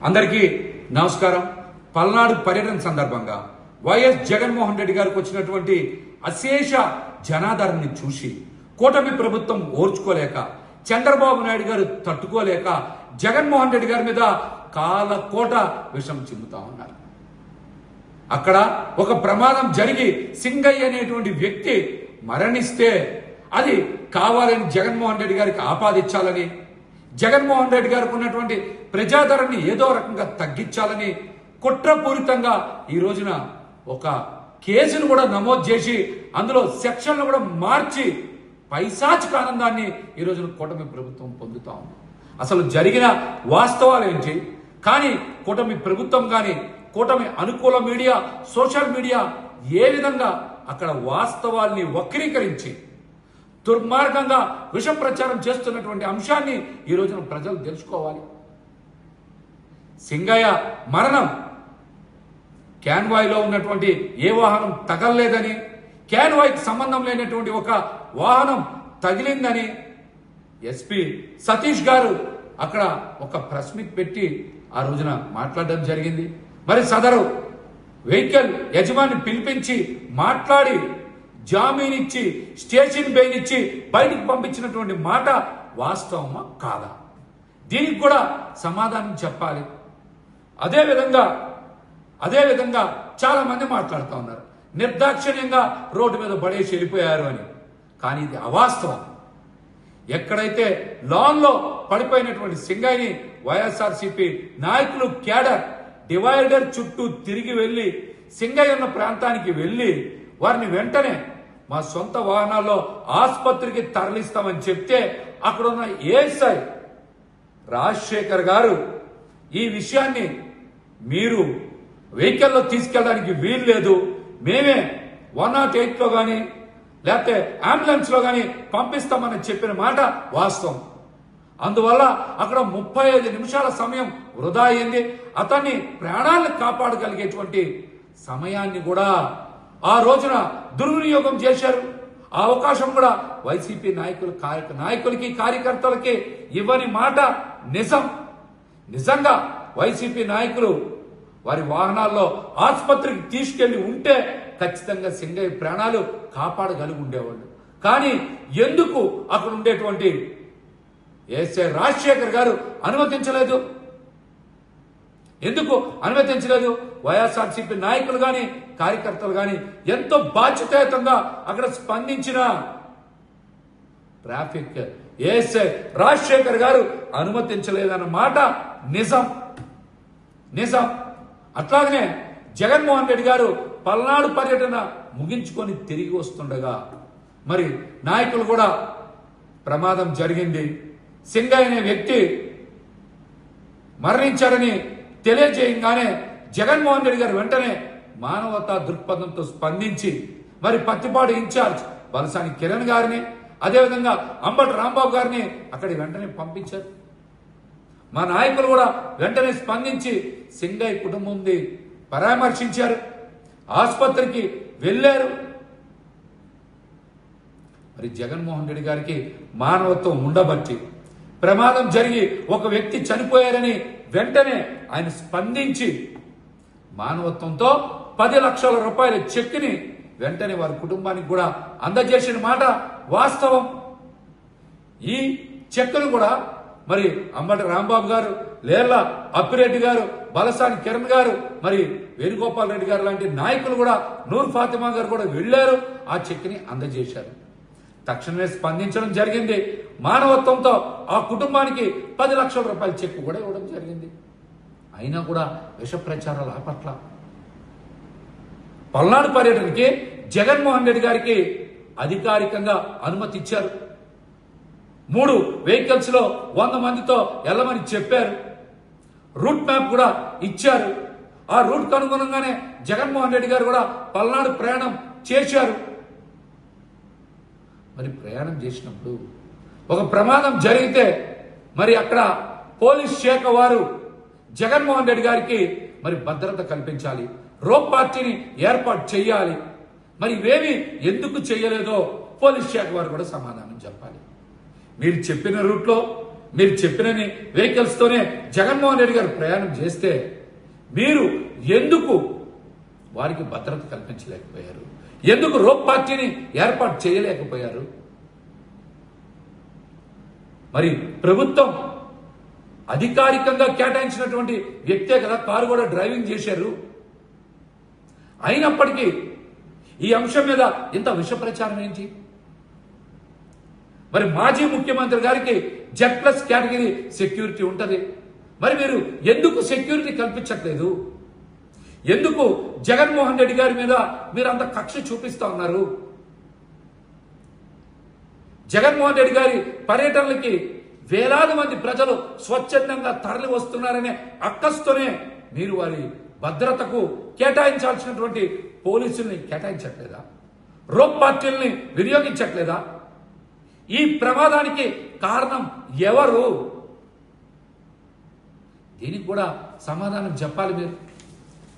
అందరికీ నమస్కారం. పల్నాడు పర్యటన సందర్భంగా వైఎస్ జగన్మోహన్ రెడ్డి గారికి వచ్చినటువంటి అశేష జనాదరణని చూసి కూటమి ప్రభుత్వం ఓర్చుకోలేక చంద్రబాబు నాయుడు గారు తట్టుకోలేక జగన్మోహన్ రెడ్డి గారి మీద కాలకోట విషం చిమ్ముతా ఉన్నారు. అక్కడ ఒక ప్రమాదం జరిగి సింగయ్య అనేటువంటి వ్యక్తి మరణిస్తే అది కావాలని జగన్మోహన్ రెడ్డి గారికి ఆపాదించాలని జగన్మోహన్ రెడ్డి గారికి ఉన్నటువంటి ప్రజాదరణని ఏదో రకంగా తగ్గించాలని కుట్రపూరితంగా ఈ రోజున ఒక కేసును కూడా నమోదు చేసి అందులో సెక్షన్లు కూడా మార్చి పైశాచిక ఆనందాన్ని ఈ రోజున కూటమి ప్రభుత్వం పొందుతా ఉంది. అసలు జరిగిన వాస్తవాలు ఏంటి? కానీ కూటమి ప్రభుత్వం కానీ కూటమి అనుకూల మీడియా సోషల్ మీడియా ఏ విధంగా అక్కడ వాస్తవాల్ని వక్రీకరించి దుర్మార్గంగా విష ప్రచారం చేస్తున్నటువంటి అంశాన్ని ఈ రోజున ప్రజలు తెలుసుకోవాలి. సింగయ్య మరణం క్యాన్వాయ్లో ఉన్నటువంటి ఏ వాహనం తగలలేదని క్యాన్వాయ్కి సంబంధం లేనటువంటి ఒక వాహనం తగిలిందని ఎస్పీ సతీష్ గారు అక్కడ ఒక ప్రెస్ మీట్ పెట్టి ఆ రోజున మాట్లాడడం జరిగింది. మరి సదరు వెహికల్ యజమాని పిలిపించి మాట్లాడి జామీన్ ఇచ్చి స్టేషన్ బెయిల్ ఇచ్చి బయటికి పంపించినటువంటి మాట వాస్తవమా కాదా? దీనికి కూడా సమాధానం చెప్పాలి. అదేవిధంగా అదేవిధంగా చాలామంది చాలా మంది మాట్లాడుతూ ఉన్నారు. నిర్దాక్షిణ్యంగా రోడ్డు మీద పడేసి వెళ్ళిపోయారు అని. కానీ ఇది అవాస్తవం. ఎక్కడైతే లాన్లో పడిపోయినటువంటి సింగాయిని వైఎస్ఆర్సీపీ నాయకులు క్యాడర్ డివైడర్ చుట్టూ తిరిగి వెళ్ళి సింగయ్య ఉన్న ప్రాంతానికి వెళ్ళి వారిని వెంటనే మా సొంత వాహనాల్లో ఆసుపత్రికి తరలిస్తామని చెప్తే అక్కడ ఉన్న ఏఎస్ఐ రాజశేఖర్ గారు ఈ విషయాన్ని మీరు వెహికల్లో తీసుకెళ్ళడానికి వీలు లేదు. మేమే వన్ నాట్ ఎయిట్లో కానీ లేకపోతే అంబులెన్స్లో కానీ పంపిస్తామని చెప్పిన మాట వాస్తవం. అందువల్ల అక్కడ ముప్పై ఐదు నిమిషాల సమయం వృధా అయింది. అతన్ని ప్రాణాలను కాపాడగలిగేటువంటి సమయాన్ని కూడా ఆ రోజున దుర్వినియోగం చేశారు. ఆ అవకాశం కూడా వైసీపీ నాయకులు కార్యక నాయకులకి కార్యకర్తలకి ఇవ్వని మాట నిజం. నిజంగా వైసీపీ నాయకులు వారి వాహనాల్లో ఆసుపత్రికి తీసుకెళ్ళి ఉంటే ఖచ్చితంగా సింగయ్య ప్రాణాలు కాపాడగలిగి ఉండేవాళ్ళు కానీ ఎందుకు అక్కడ ఉండేటువంటి ఏసే రాజశేఖర్ గారు అనుమతించలేదు? ఎందుకు అనుమతించలేదు? వైఎస్ఆర్సీపీ నాయకులు కానీ కార్యకర్తలు గాని ఎంతో బాధ్యతాయుతంగా అక్కడ స్పందించిన ట్రాఫిక్ ఏఎస్ఐ రాజశేఖర్ గారు అనుమతించలేదన్న మాట నిజం. నిజం. అట్లాగనే జగన్మోహన్ రెడ్డి గారు పల్నాడు పర్యటన ముగించుకొని తిరిగి వస్తుండగా మరి నాయకులు కూడా ప్రమాదం జరిగింది. సింగ అనే వ్యక్తి మరణించారని తెలియజేయంగానే జగన్మోహన్ రెడ్డి గారు వెంటనే మానవతా దృక్పథంతో స్పందించి మరి పత్తిపాడు ఇన్ఛార్జ్ బలసాని కిరణ్ గారిని అదేవిధంగా అంబటి రాంబాబు గారిని అక్కడి వెంటనే పంపించారు. మా నాయకులు కూడా వెంటనే స్పందించి సింగయ్య కుటుంబంది పరామర్శించారు. ఆసుపత్రికి వెళ్ళారు. మరి జగన్మోహన్ రెడ్డి గారికి మానవత్వం ఉండబట్టి ప్రమాదం జరిగి ఒక వ్యక్తి చనిపోయారని వెంటనే ఆయన స్పందించి మానవత్వంతో పది లక్షల రూపాయల చెక్ని వెంటనే వారి కుటుంబానికి కూడా అందజేసిన మాట వాస్తవం. ఈ చెక్కును కూడా మరి అంబటి రాంబాబు గారు లేర్ల అప్పిరెడ్డి గారు బలసాని కిరణ్ గారు మరి వేణుగోపాల్ రెడ్డి గారు లాంటి నాయకులు కూడా నూర్ ఫాతిమా గారు కూడా వెళ్ళారు ఆ చెక్ని అందజేశారు. తక్షణమే స్పందించడం జరిగింది. మానవత్వంతో ఆ కుటుంబానికి పది లక్షల రూపాయల చెక్కు కూడా ఇవ్వడం జరిగింది. అయినా కూడా విష ప్రచారాలు ఆపట్ల పల్నాడు పర్యటనకి జగన్మోహన్ రెడ్డి గారికి అధికారికంగా అనుమతి ఇచ్చారు. మూడు వెహికల్స్లో వంద మందితో వెళ్ళమని చెప్పారు. రూట్ మ్యాప్ కూడా ఇచ్చారు. ఆ రూట్ అనుగుణంగానే జగన్మోహన్ రెడ్డి గారు కూడా పల్నాడు ప్రయాణం చేశారు. మరి ప్రయాణం చేసినప్పుడు ఒక ప్రమాదం జరిగితే మరి అక్కడ పోలీస్ శాఖ వారు జగన్మోహన్ రెడ్డి గారికి మరి భద్రత కల్పించాలి. రోప్ పార్టీని ఏర్పాటు చేయాలి మరి ఇవేమి ఎందుకు చేయలేదో పోలీస్ శాఖ వారు కూడా సమాధానం చెప్పాలి. మీరు చెప్పిన రూట్లో మీరు చెప్పినని వెహికల్స్తోనే జగన్మోహన్ రెడ్డి గారు ప్రయాణం చేస్తే మీరు ఎందుకు వారికి భద్రత కల్పించలేకపోయారు? ఎందుకు రోప్ పార్టీని ఏర్పాటు చేయలేకపోయారు? మరి ప్రభుత్వం అధికారికంగా కేటాయించినటువంటి వ్యక్తే కదా కారు కూడా డ్రైవింగ్ చేశారు. అయినప్పటికీ ఈ అంశం మీద ఇంత విష ప్రచారం ఏంటి? మరి మాజీ ముఖ్యమంత్రి గారికి జెడ్ ప్లస్ కేటగిరీ సెక్యూరిటీ ఉంటుంది. మరి మీరు ఎందుకు సెక్యూరిటీ కల్పించట్లేదు? ఎందుకు జగన్మోహన్ రెడ్డి గారి మీద మీరు అంత కక్ష చూపిస్తా ఉన్నారు? జగన్మోహన్ రెడ్డి గారి పర్యటనలకి వేలాది మంది ప్రజలు స్వచ్ఛందంగా తరలి వస్తున్నారనే అక్కస్తోనే మీరు వారి భద్రతకు కేటాయించాల్సినటువంటి పోలీసుల్ని కేటాయించట్లేదా? రోప్ పార్టీల్ని వినియోగించట్లేదా? ఈ ప్రమాదానికి కారణం ఎవరు? దీనికి కూడా సమాధానం చెప్పాలి మీరు.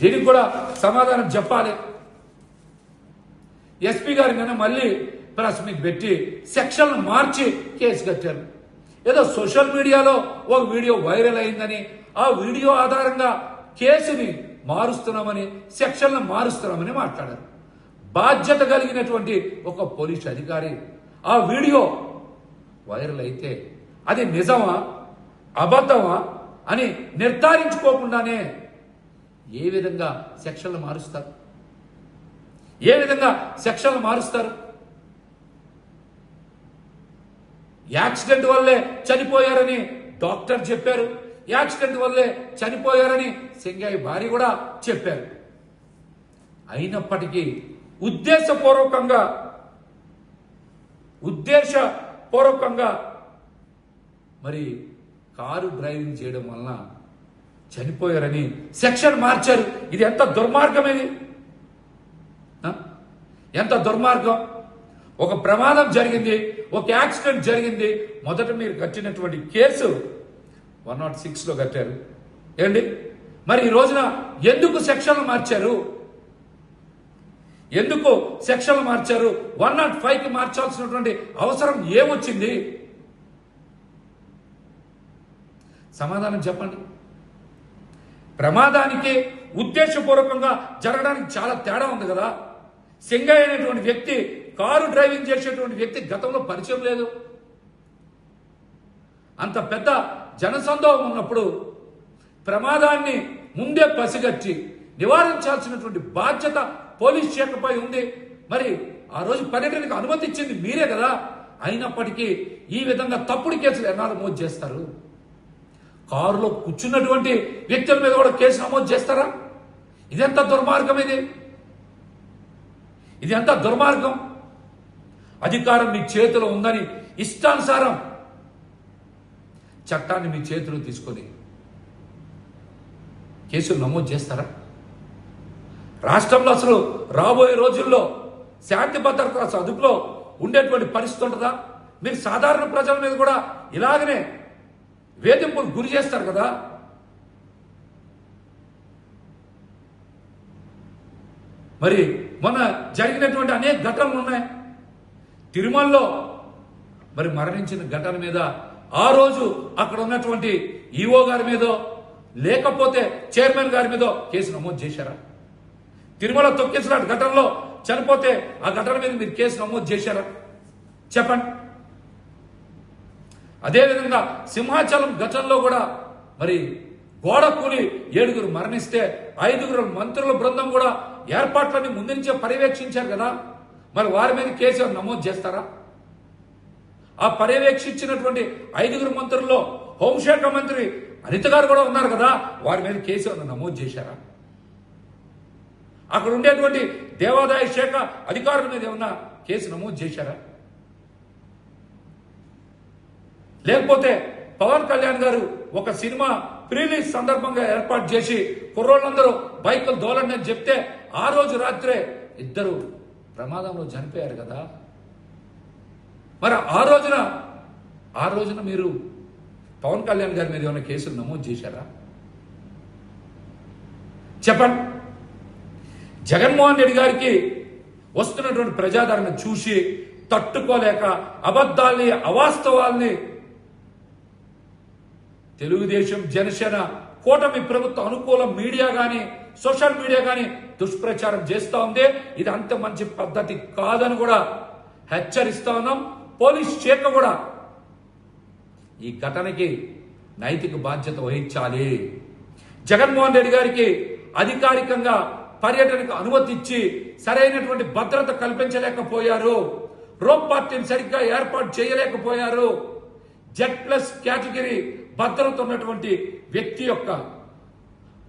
దీనికి కూడా సమాధానం చెప్పాలి. ఎస్పీ గారి మీద మళ్ళీ ప్రెస్ మీట్ పెట్టి సెక్షన్ మార్చి కేసు కట్టారు. ఏదో సోషల్ మీడియాలో ఒక వీడియో వైరల్ అయిందని ఆ వీడియో ఆధారంగా కేసుని మారుస్తున్నామని సెక్షన్లు మారుస్తున్నామని మాట్లాడారు. బాధ్యత కలిగినటువంటి ఒక పోలీస్ అధికారి. ఆ వీడియో వైరల్ అయితే అది నిజమా అబద్ధమా అని నిర్ధారించుకోకుండానే ఏ విధంగా సెక్షన్లు మారుస్తారు? ఏ విధంగా సెక్షన్లు మారుస్తారు? యాక్సిడెంట్ వల్లే చనిపోయారని డాక్టర్ చెప్పారు. యాక్సిడెంట్ వల్లే చనిపోయారని సింగయ్య భార్య కూడా చెప్పారు. అయినప్పటికీ ఉద్దేశపూర్వకంగా ఉద్దేశపూర్వకంగా మరి కారు డ్రైవింగ్ చేయడం వలన చనిపోయారని సెక్షన్ మార్చారు. ఇది ఎంత దుర్మార్గం ఇది? ఎంత దుర్మార్గం? ఒక ప్రమాదం జరిగింది ఒక యాక్సిడెంట్ జరిగింది. మొదట మీరు కట్టినటువంటి కేసు వన్ నాట్ సిక్స్లో కట్టారు. ఏంటి మరి ఈ రోజున ఎందుకు సెక్షన్లు మార్చారు? ఎందుకు సెక్షన్లు మార్చారు? వన్ నాట్ ఫైవ్కి మార్చాల్సినటువంటి అవసరం ఏమొచ్చింది? సమాధానం చెప్పండి. ప్రమాదానికి ఉద్దేశపూర్వకంగా జరగడానికి చాలా తేడా ఉంది కదా. సింగయ్య అనేటువంటి వ్యక్తి కారు డ్రైవింగ్ చేసేటువంటి వ్యక్తి గతంలో పరిచయం లేదు. అంత పెద్ద జనసందోహం ఉన్నప్పుడు ప్రమాదాన్ని ముందే పసిగట్టి నివారించాల్సినటువంటి బాధ్యత పోలీస్ శాఖపై ఉంది. మరి ఆ రోజు పర్యటనకు అనుమతి ఇచ్చింది మీరే కదా? అయినప్పటికీ ఈ విధంగా తప్పుడు కేసులు ఎన్నాళ్ళు నమోదు చేస్తారు? కారులో కూర్చున్నటువంటి వ్యక్తుల మీద కూడా కేసు నమోదు చేస్తారా? ఇదెంత దుర్మార్గం ఇది? ఇది ఎంత దుర్మార్గం? అధికారం మీ చేతిలో ఉందని ఇష్టానుసారం చట్టాన్ని మీ చేతిలో తీసుకొని కేసులు నమోదు చేస్తారా? రాష్ట్రంలో అసలు రాబోయే రోజుల్లో శాంతి భద్రత అదుపులో ఉండేటువంటి పరిస్థితి ఉంటుందా? మీరు సాధారణ ప్రజల మీద కూడా ఇలాగనే వేధింపులు గురి చేస్తారు కదా? మరి మొన్న జరిగినటువంటి అనేక ఘటనలు ఉన్నాయి. తిరుమలలో మరి మరణించిన ఘటన మీద ఆ రోజు అక్కడ ఉన్నటువంటి ఈఓ గారి మీదో లేకపోతే చైర్మన్ గారి మీదో కేసు నమోదు చేశారా? తిరుమల తొక్కేసిన ఘటనలో చనిపోతే ఆ ఘటన మీద మీరు కేసు నమోదు చేశారా? చెప్పండి. అదేవిధంగా సింహాచలం ఘటనలో కూడా మరి గోడ కూలి ఏడుగురు మరణిస్తే ఐదుగురు మంత్రుల బృందం కూడా ఏర్పాట్లన్నీ ముందు నుంచే పర్యవేక్షించారు కదా? మరి వారి మీద కేసు నమోదు చేస్తారా? ఆ పర్యవేక్షించినటువంటి ఐదుగురు మంత్రుల్లో హోంశాఖ మంత్రి అనిత గారు కూడా ఉన్నారు కదా వారి మీద కేసు నమోదు చేశారా? అక్కడ ఉండేటువంటి దేవాదాయ శాఖ అధికారుల మీద ఏమన్నా కేసు నమోదు చేశారా? లేకపోతే పవన్ కళ్యాణ్ గారు ఒక సినిమా ప్రీలీజ్ సందర్భంగా ఏర్పాటు చేసి కుర్రోళ్ళందరూ బైకులు దోలండి అని చెప్తే ఆ రోజు రాత్రే ఇద్దరు ప్రమాదంలో చనిపోయారు కదా మరి ఆ రోజున ఆ రోజున మీరు పవన్ కళ్యాణ్ గారి మీద ఏమైనా కేసులు నమోదు చేశారా? చెప్పండి. జగన్మోహన్ రెడ్డి గారికి వస్తున్నటువంటి ప్రజాదరణ చూసి తట్టుకోలేక అబద్ధాల్ని అవాస్తవాల్ని తెలుగుదేశం జనసేన కూటమి ప్రభుత్వ అనుకూల మీడియా కానీ సోషల్ మీడియా కానీ దుష్ప్రచారం చేస్తూ ఉంది. ఇది అంత మంచి పద్ధతి కాదని కూడా హెచ్చరిస్తా ఉన్నాం. పోలీస్ శాఖ కూడా ఈ ఘటనకి నైతిక బాధ్యత వహించాలి. జగన్మోహన్ రెడ్డి గారికి అధికారికంగా పర్యటనకు అనుమతి ఇచ్చి సరైనటువంటి భద్రత కల్పించలేకపోయారు. రోప్ పార్టీని సరిగ్గా ఏర్పాటు చేయలేకపోయారు. జెడ్ ప్లస్ కేటగిరీ భద్రత ఉన్నటువంటి వ్యక్తి యొక్క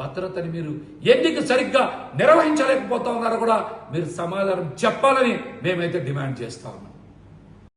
భద్రతని మీరు ఎందుకు సరిగ్గా నిర్వహించలేకపోతా ఉన్నారో కూడా మీరు సమాధానం చెప్పాలని మేమైతే డిమాండ్ చేస్తా ఉన్నాం.